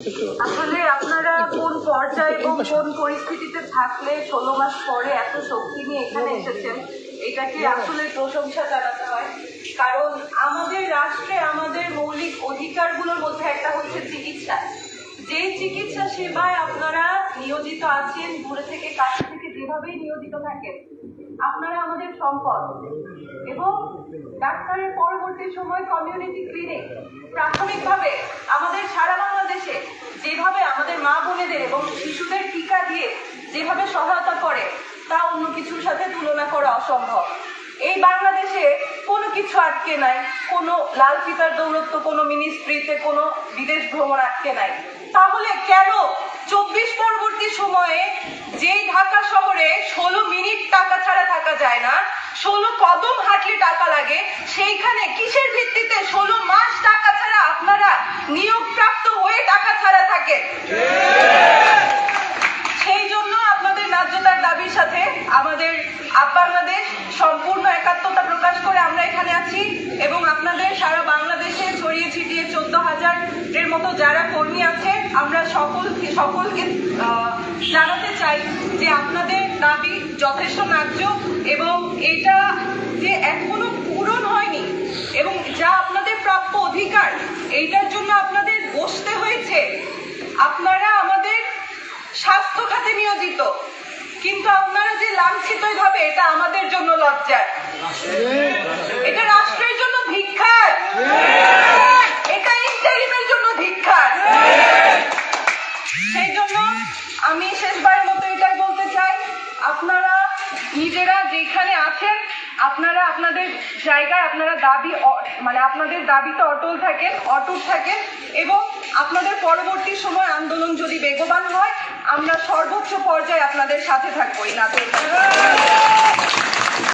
আসলে আপনারা কোন পর্যায়ে এবং কোন পরিস্থিতিতে থাকলে ষোলো মাস পরে এত শক্তি নিয়ে এখানে এসেছেন, এটাকে আসলে প্রশংসা জানাতে হয়। কারণ আমাদের রাষ্ট্রে আমাদের মৌলিক অধিকারগুলোর মধ্যে একটা হচ্ছে চিকিৎসা। যেই চিকিৎসা সেবায় আপনারা নিয়োজিত আছেন, দূরে থেকে কাছে থেকে যেভাবেই নিয়োজিত থাকেন, আপনারা আমাদের সম্পদ। এবং ডাক্তারের পরবর্তী সময় কমিউনিটি ক্লিনিক প্রাথমিকভাবে আমাদের সারা বাংলাদেশে যেভাবে আমাদের বোনেদের এবং শিশুদের টিকা দিয়ে যেভাবে সহায়তা করে, তা অন্য কিছুর সাথে তুলনা করা অসম্ভব। এই বাংলাদেশে কোনো কিছু আটকে নাই, কোনো লাল ফিতার দৌরত্ব কোনো মিনিস্ট্রিতে, কোনো বিদেশ ভ্রমণ আটকে নাই। তাহলে কেন চব্বিশ পরবর্তী সময়ে যেই ঢাকা শহরে ষোলো মিনিট টাকা ছাড়া থাকা যায় না, ষোলো কদম হাঁটলে টাকা লাগে, সেইখানে কিসের ভিত্তিতে ষোলো মাস টাকা ছাড়া আপনারা নিয়োগপ্রাপ্ত হয়ে টাকা ছাড়া থাকেন সেই জন্য আপনাদের ন্যায্যতার দাবির সাথে আমাদের আপ বাংলাদেশ সম্পূর্ণ একাত্মতা প্রকাশ করে আমরা এখানে আছি এবং আপনাদের সারা বাংলাদেশে ছড়িয়ে ছিটিয়ে চোদ্দ হাজার এর মতো যারা কর্মী আছে আমরা সকলকে সকলকে জানাতে চাই যে আপনাদের দাবি যথেষ্ট ন্যায্য এবং এটা যে এখনও পূরণ হয়নি এবং যা আপনাদের প্রাপ্য অধিকার এইটার জন্য আপনাদের বসতে হয়েছে। আপনারা আমাদের স্বাস্থ্য খাতে নিয়োজিত কিন্তু আপনারা যে লাঞ্ছিত ভাবে এটা আমাদের জন্য লজ্জার। এটা নিজেরা যেখানে আছেন, আপনারা আপনাদের জায়গায় আপনারা দাবি মানে আপনাদের দাবিতে অটল থাকেন অটুট থাকেন এবং আপনাদের পরবর্তী সময় আন্দোলন যদি বেগবান হয়, আমরা সর্বোচ্চ পর্যায়ে আপনাদের সাথে থাকব এই নাটোর